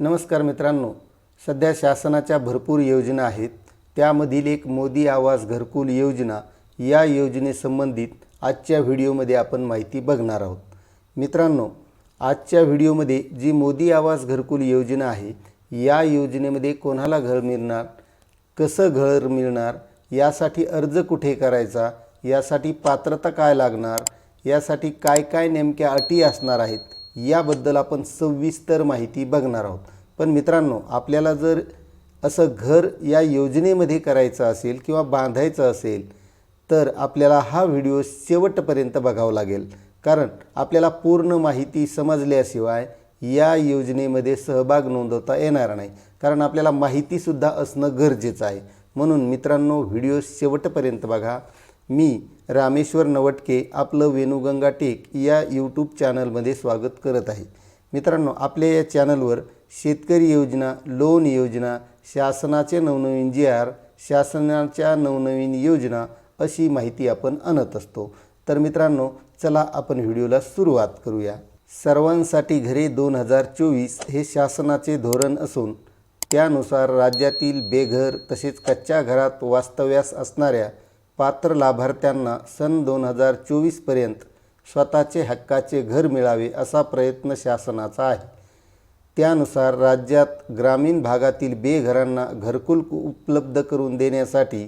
नमस्कार मित्रांनो. सध्या शासनाच्या भरपूर योजना आहेत. त्यामधील एक मोदी आवास घरकुल योजना या योजनेसंबंधित आजच्या व्हिडिओमध्ये आपण माहिती बघणार आहोत. मित्रांनो आजच्या व्हिडिओमध्ये जी मोदी आवास घरकुल योजना आहे या योजनेमध्ये कोणाला घर मिळणार कसं घर मिळणार यासाठी अर्ज कुठे करायचा यासाठी पात्रता काय लागणार यासाठी काय काय नेमक्या अटी असणार आहेत याबद्दल आपण सविस्तर माहिती बघणार आहोत. पण मित्रांनो आपल्याला जर असं घर या योजनेमध्ये करायचं असेल किंवा बांधायचं असेल तर आपल्याला हा व्हिडिओ शेवटपर्यंत बघावा लागेल. कारण आपल्याला पूर्ण माहिती समजल्याशिवाय या योजनेमध्ये सहभाग नोंदवता येणार नाही. कारण आपल्याला माहितीसुद्धा असणं गरजेचं आहे. म्हणून मित्रांनो व्हिडिओ शेवटपर्यंत बघा. मी रामेश्वर नवटके आपलं वेणुगंगा टेक या यूट्यूब चॅनलमध्ये स्वागत करत आहे. मित्रांनो आपल्या या चॅनलवर शेतकरी योजना लोन योजना शासनाचे नवनवीन जी आर शासनाच्या नवनवीन योजना अशी माहिती आपण आणत असतो. तर मित्रांनो चला आपण व्हिडिओला सुरुवात करूया. सर्वांसाठी घरे दोन हजार चोवीस हे शासनाचे धोरण असून त्यानुसार राज्यातील बेघर तसेच कच्च्या घरात वास्तव्यास असणाऱ्या पात्र लाभार्थ्यांना सन दोन हजार चोवीसपर्यंत स्वतःचे हक्काचे घर मिळावे असा प्रयत्न शासनाचा आहे. त्यानुसार राज्यात ग्रामीण भागातील बेघरांना घरकुल उपलब्ध करून देण्यासाठी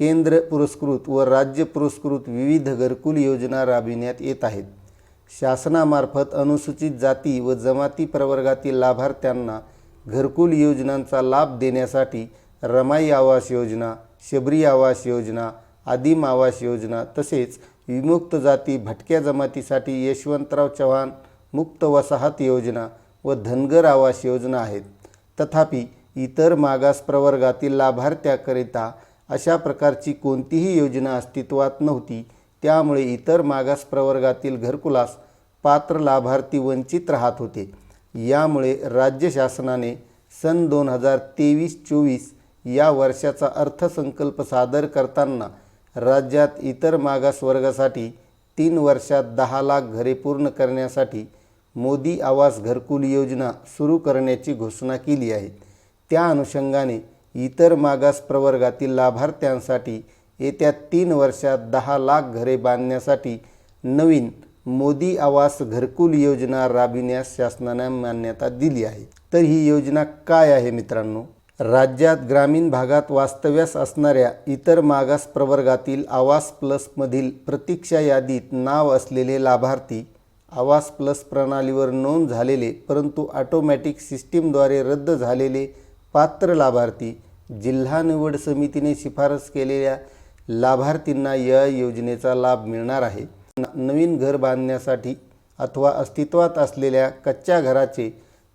केंद्र पुरस्कृत व राज्य पुरस्कृत विविध घरकुल योजना राबविण्यात येत आहेत. शासनामार्फत अनुसूचित जाती व जमाती प्रवर्गातील लाभार्थ्यांना घरकुल योजनांचा लाभ देण्यासाठी रमाई आवास योजना शबरी आवास योजना आदिम आवास योजना तसेच विमुक्त जाती भटक्या जमातीसाठी यशवंतराव चव्हाण मुक्त वसाहत योजना व धनगर आवास योजना आहेत. तथापि इतर मागास प्रवर्गातील लाभार्थ्याकरिता अशा प्रकारची कोणतीही योजना अस्तित्वात नव्हती. त्यामुळे इतर मागास प्रवर्गातील घरकुलास पात्र लाभार्थी वंचित राहत होते. यामुळे राज्य शासनाने सन दोन हजार तेवीस चोवीस या वर्षाचा अर्थसंकल्प सादर करताना राज्यात इतर मागास वर्गासाठी तीन वर्षात दहा लाख घरे पूर्ण करण्यासाठी मोदी आवास घरकुल योजना सुरू करण्याची घोषणा केली आहे. त्या अनुषंगाने इतर मागास प्रवर्गातील लाभार्थ्यांसाठी येत्या तीन वर्षात दहा लाख घरे बांधण्यासाठी नवीन मोदी आवास घरकुल योजना राबविण्यास शासनाने मान्यता दिली आहे. तर ही योजना काय आहे मित्रांनो? राज्यात ग्रामीण भागात वास्तव्यास असणाऱ्या इतर मागास प्रवर्गातील आवास प्लसमधील प्रतीक्षा यादीत नाव असलेले लाभार्थी आवास प्लस प्रणालीवर नोंद झालेले परंतु ऑटोमॅटिक सिस्टीमद्वारे रद्द झालेले पात्र लाभार्थी जिल्हा निवड समितीने शिफारस केलेल्या लाभार्थींना या योजनेचा लाभ मिळणार आहे. नवीन घर बांधण्यासाठी अथवा अस्तित्वात असलेल्या कच्च्या घराचे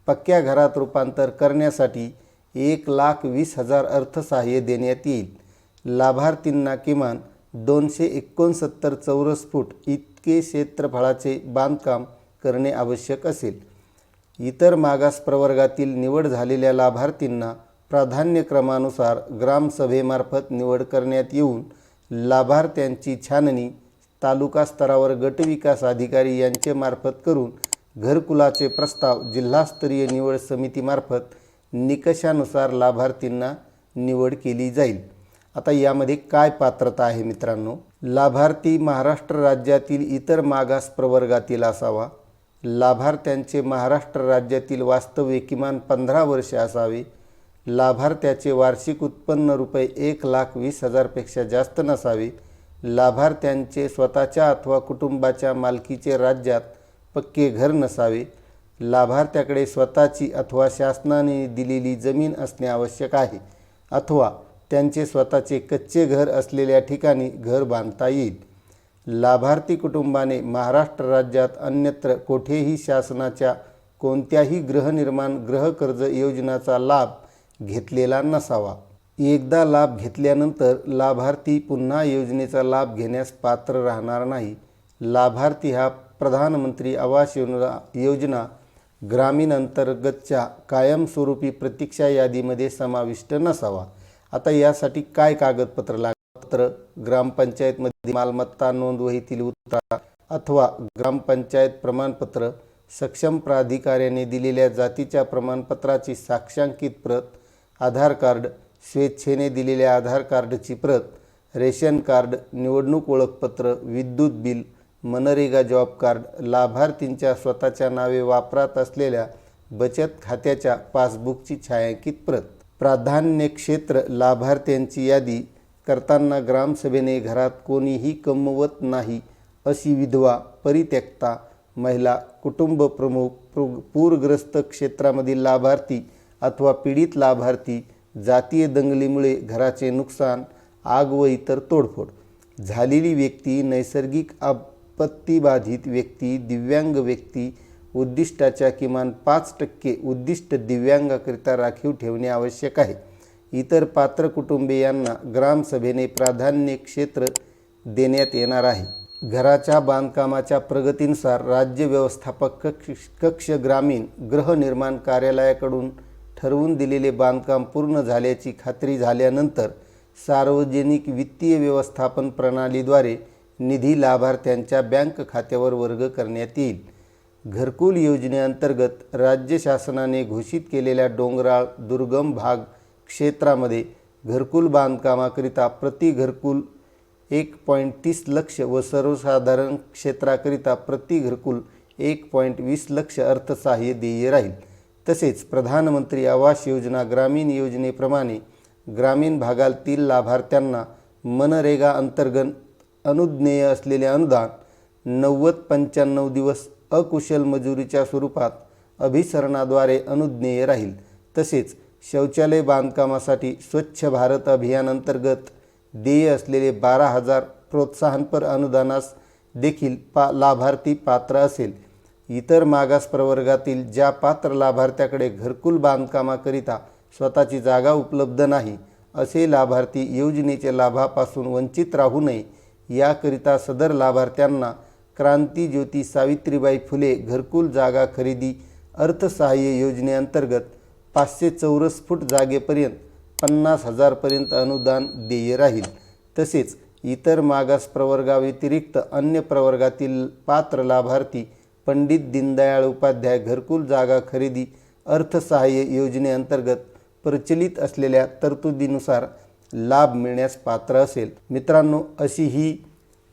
पक्क्या घरात रूपांतर करण्यासाठी एक लाख वीस हजार अर्थसहाय्य देण्यात येईल. लाभार्थींना किमान दोनशे एकोणसत्तर चौरस फूट इतके क्षेत्रफळाचे बांधकाम करणे आवश्यक असेल. इतर मागास प्रवर्गातील निवड झालेल्या लाभार्थींना प्राधान्यक्रमानुसार ग्रामसभेमार्फत निवड करण्यात येऊन लाभार्थ्यांची छाननी तालुका स्तरावर गटविकास अधिकारी यांचे मार्फत करून घरकुलाचे प्रस्ताव जिल्हास्तरीय निवड समितीमार्फत निकषानुसार लाभार्थींना निवड केली जाईल. आता यामध्ये काय पात्रता आहे मित्रांनो? लाभार्थी महाराष्ट्र राज्यातील इतर मागास प्रवर्गातील असावा. लाभार्थ्यांचे महाराष्ट्र राज्यातील वास्तव्य किमान पंधरा वर्षे असावे. लाभार्थ्याचे वार्षिक उत्पन्न रुपये एक लाख वीस हजारपेक्षा जास्त नसावे. लाभार्थ्यांचे स्वतःच्या अथवा कुटुंबाच्या मालकीचे राज्यात पक्के घर नसावे. लाभार्थ्याकडे स्वतःची अथवा शासनाने दिलेली जमीन असणे आवश्यक आहे अथवा त्यांचे स्वतःचे कच्चे घर असलेल्या ठिकाणी घर बांधता येईल. लाभार्थी कुटुंबाने महाराष्ट्र राज्यात अन्यत्र कोठेही शासनाच्या कोणत्याही गृहनिर्माण गृहकर्ज योजनाचा लाभ घेतलेला नसावा. एकदा लाभ घेतल्यानंतर लाभार्थी पुन्हा योजनेचा लाभ घेण्यास पात्र राहणार नाही. लाभार्थी हा प्रधानमंत्री आवास योजना योजना ग्रामीण अंतर्गतच्या कायमस्वरूपी प्रतीक्षा यादीमध्ये समाविष्ट नसावा. आता यासाठी काय कागदपत्र लागपत्र ग्रामपंचायतमध्ये मालमत्ता नोंद वहीतील उत्तरा अथवा ग्रामपंचायत प्रमाणपत्र सक्षम प्राधिकाऱ्याने दिलेल्या जातीच्या प्रमाणपत्राची साक्षांकित प्रत आधार कार्ड स्वेच्छेने दिलेल्या आधार कार्डची प्रत रेशन कार्ड निवडणूक ओळखपत्र विद्युत बिल मनरेगा जॉब कार्ड लाभार्थींच्या स्वतःच्या नावे वापरात असलेल्या बचत खात्याच्या पासबुकची छायांकित प्रत. प्राधान्य क्षेत्र लाभार्थ्यांची यादी करताना ग्रामसभेने घरात कोणीही कमवत नाही अशी विधवा परित्यक्ता महिला कुटुंब प्रमुख पूरग्रस्त क्षेत्रामधील लाभार्थी अथवा पीडित लाभार्थी जातीय दंगलीमुळे घराचे नुकसान आग व इतर तोडफोड. झालेली व्यक्ती नैसर्गिक आप उत्पत्तीबाधित व्यक्ती दिव्यांग व्यक्ती उद्दिष्टाच्या किमान पाच टक्के उद्दिष्ट दिव्यांगाकरिता राखीव ठेवणे आवश्यक आहे. इतर पात्र कुटुंबियांना ग्रामसभेने प्राधान्य क्षेत्र देण्यात येणार आहे. घराच्या बांधकामाच्या प्रगतीनुसार राज्य व्यवस्थापक कक्ष कक्ष ग्रामीण गृहनिर्माण कार्यालयाकडून ठरवून दिलेले बांधकाम पूर्ण झाल्याची खात्री झाल्यानंतर सार्वजनिक वित्तीय व्यवस्थापन प्रणालीद्वारे निधी लाभार्थ्यांच्या बँक खात्यावर वर्ग करण्यात येईल. घरकुल योजनेअंतर्गत राज्य शासनाने घोषित केलेल्या डोंगराळ दुर्गम भाग क्षेत्रामध्ये घरकुल बांधकामाकरिता प्रति घरकुल एक पॉईंट तीस लक्ष व सर्वसाधारण क्षेत्राकरिता प्रति घरकुल एक पॉईंट वीस लक्ष अर्थसहाय्य देय राहील. तसेच प्रधानमंत्री आवास योजना ग्रामीण योजनेप्रमाणे ग्रामीण भागातील लाभार्थ्यांना मनरेगा अंतर्गत अनुज्ञेय असलेले अनुदान नव्वद पंच्याण्णव दिवस अकुशल मजुरीच्या स्वरूपात अभिसरणाद्वारे अनुज्ञेय राहील. तसेच शौचालय बांधकामासाठी स्वच्छ भारत अभियानांतर्गत देय असलेले बारा हजार प्रोत्साहनपर अनुदानास देखील पा लाभार्थी पात्र असेल. इतर मागास प्रवर्गातील ज्या पात्र लाभार्थ्याकडे घरकुल बांधकामाकरिता स्वतःची जागा उपलब्ध नाही असे लाभार्थी योजनेच्या लाभापासून वंचित राहू नये याकरिता सदर लाभार्थ्यांना क्रांती ज्योती सावित्रीबाई फुले घरकुल जागा खरेदी अर्थसहाय्य योजनेअंतर्गत पाचशे चौरस फूट जागेपर्यंत पन्नास हजारपर्यंत अनुदान देय राहील. तसेच इतर मागास प्रवर्गाव्यतिरिक्त अन्य प्रवर्गातील पात्र लाभार्थी पंडित दीनदयाळ उपाध्याय घरकुल जागा खरेदी अर्थसहाय्य योजनेअंतर्गत प्रचलित असलेल्या तरतुदीनुसार लाभ मिळण्यास पात्र असेल. मित्रांनो अशी ही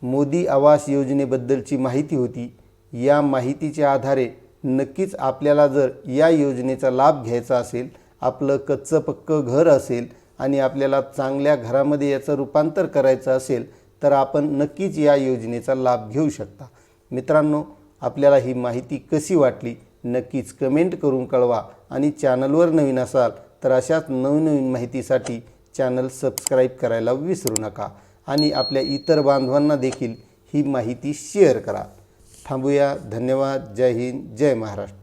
मोदी आवास योजनेबद्दलची माहिती होती. या माहितीच्या आधारे नक्कीच आपल्याला जर या योजनेचा लाभ घ्यायचा असेल आपलं कच्चं पक्कं घर असेल आणि आपल्याला चांगल्या घरामध्ये याचं रूपांतर करायचं असेल तर आपण नक्कीच या योजनेचा लाभ घेऊ शकता. मित्रांनो आपल्याला ही माहिती कशी वाटली नक्कीच कमेंट करून कळवा आणि चॅनलवर नवीन असाल तर अशाच नवनवीन माहितीसाठी चॅनल सबस्क्राईब करायला विसरू नका आणि आपल्या इतर बांधवांना देखील ही माहिती शेअर करा. थांबूया. धन्यवाद. जय हिंद. जय महाराष्ट्र.